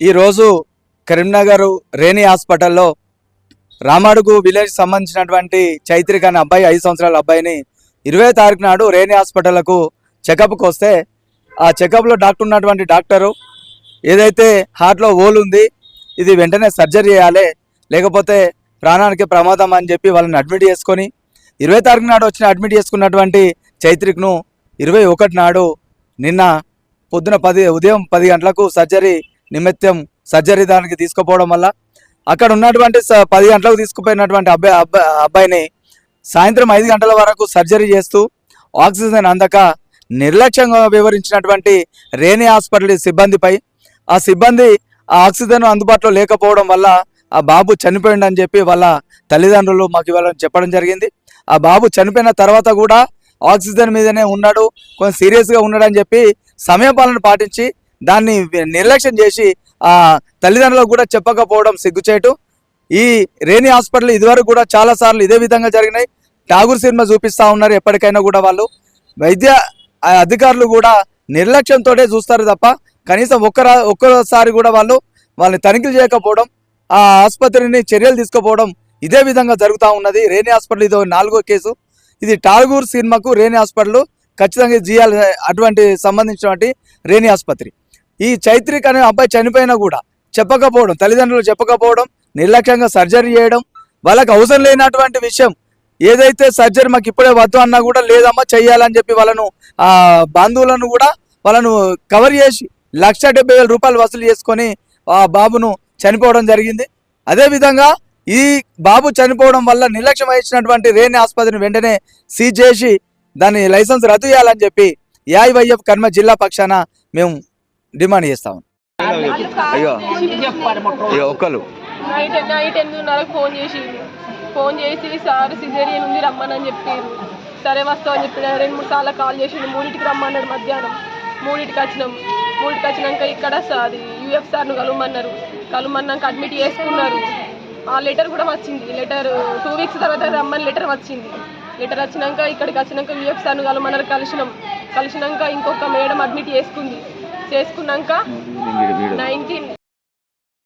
ఈరోజు కరీంనగర్ రేణి హాస్పిటల్లో రామాడుగు విలేజ్ సంబంధించినటువంటి చైత్రిక అనే అబ్బాయి ఐదు సంవత్సరాల అబ్బాయిని ఇరవై తారీఖు నాడు రేణి హాస్పిటల్కు చెకప్కి వస్తే ఆ చెకప్లో డాక్టర్ ఉన్నటువంటి డాక్టరు ఏదైతే హార్ట్లో హోల్ ఉంది ఇది వెంటనే సర్జరీ చేయాలి లేకపోతే ప్రాణానికి ప్రమాదం అని చెప్పి వాళ్ళని అడ్మిట్ చేసుకొని ఇరవై తారీఖు నాడు వచ్చిన అడ్మిట్ చేసుకున్నటువంటి చైత్రిక్ను ఇరవై ఒకటి నాడు నిన్న పొద్దున పది ఉదయం పది గంటలకు సర్జరీ నిమిత్తం సర్జరీ దానికి తీసుకుపోవడం వల్ల అక్కడ ఉన్నటువంటి పది గంటలకు తీసుకుపోయినటువంటి అబ్బాయి అబ్బాయి అబ్బాయిని సాయంత్రం ఐదు గంటల వరకు సర్జరీ చేస్తూ ఆక్సిజన్ అందక నిర్లక్ష్యంగా వివరించినటువంటి రేణి హాస్పిటల్ సిబ్బందిపై ఆ సిబ్బంది ఆ ఆక్సిజన్ అందుబాటులో లేకపోవడం వల్ల ఆ బాబు చనిపోయిండని చెప్పి వాళ్ళ తల్లిదండ్రులు మాకు ఇవాళ చెప్పడం జరిగింది. ఆ బాబు చనిపోయిన తర్వాత కూడా ఆక్సిజన్ మీదనే ఉన్నాడు కొంచెం సీరియస్గా ఉన్నాడని చెప్పి సమయపాలన పాటించి దాన్ని నిర్లక్ష్యం చేసి ఆ తల్లిదండ్రులకు కూడా చెప్పకపోవడం సిగ్గుచేటు. ఈ రేణి హాస్పిటల్ ఇదివరకు కూడా చాలా సార్లు ఇదే విధంగా జరిగినాయి. ఠాగూర్ సినిమా చూపిస్తూ ఉన్నారు ఎప్పటికైనా కూడా వాళ్ళు. వైద్య అధికారులు కూడా నిర్లక్ష్యంతో చూస్తారు తప్ప కనీసం ఒక్కరా ఒక్కసారి కూడా వాళ్ళు వాళ్ళని తనిఖీలు చేయకపోవడం ఆ ఆసుపత్రిని చర్యలు తీసుకోపోవడం ఇదే విధంగా జరుగుతూ ఉన్నది. రేణి హాస్పిటల్ ఇది నాలుగో కేసు. ఇది టాగూర్ సినిమాకు రేణి హాస్పిటల్ ఖచ్చితంగా చేయాలి అటువంటి సంబంధించినటువంటి రేణి ఆసుపత్రి. ఈ చైత్రిక్ అనే అబ్బాయి చనిపోయినా కూడా చెప్పకపోవడం తల్లిదండ్రులు చెప్పకపోవడం నిర్లక్ష్యంగా సర్జరీ చేయడం వాళ్ళకి అవసరం లేనటువంటి విషయం ఏదైతే సర్జరీ మాకు ఇప్పుడే వద్దు అన్నా కూడా లేదమ్మా చెయ్యాలని చెప్పి వాళ్ళను ఆ బంధువులను కూడా వాళ్ళను కవర్ చేసి లక్ష డెబ్బై వేల రూపాయలు వసూలు చేసుకొని ఆ బాబును చనిపోవడం జరిగింది. అదేవిధంగా ఈ బాబు చనిపోవడం వల్ల నిర్లక్ష్యం వహించినటువంటి రేణి ఆసుపత్రిని వెంటనే సీజ్ చేసి దాని లైసెన్స్ రద్దు చేయాలని చెప్పి ఏఐవైఎఫ్ కర్మ జిల్లా పక్షాన మేము డిమాండ్ చేస్తాం అయ్యో. అయ్యో ఒక్కరు నైట్ నైట్ ఎనిమిదిన్నరకు ఫోన్ చేసి ఫోన్ చేసి సార్ సిజేరియన్ ఉంది రమ్మని చెప్పారు. సరే వస్తామని చెప్పిన రెండు మూడు సార్లు కాల్ చేసిండు. మూడింటికి రమ్మన్నాడు మధ్యాహ్నం. మూడింటికి వచ్చినాం. మూడింటికి వచ్చినాక ఇక్కడ స- అది యూఎఫ్ సార్ను కలవమన్నారు. కలవమన్నాక అడ్మిట్ చేసుకున్నారు. ఆ లెటర్ కూడా వచ్చింది. లెటర్ టూ వీక్స్ తర్వాత రమ్మని లెటర్ వచ్చింది. లెటర్ వచ్చినాక ఇక్కడికి వచ్చినాక యూఎఫ్ సార్ను కలవమన్నారు. కలిసినాం. కలిసినాక ఇంకొక మేడం అడ్మిట్ చేసుకుంది. చేసుకున్నాక నైన్టీన్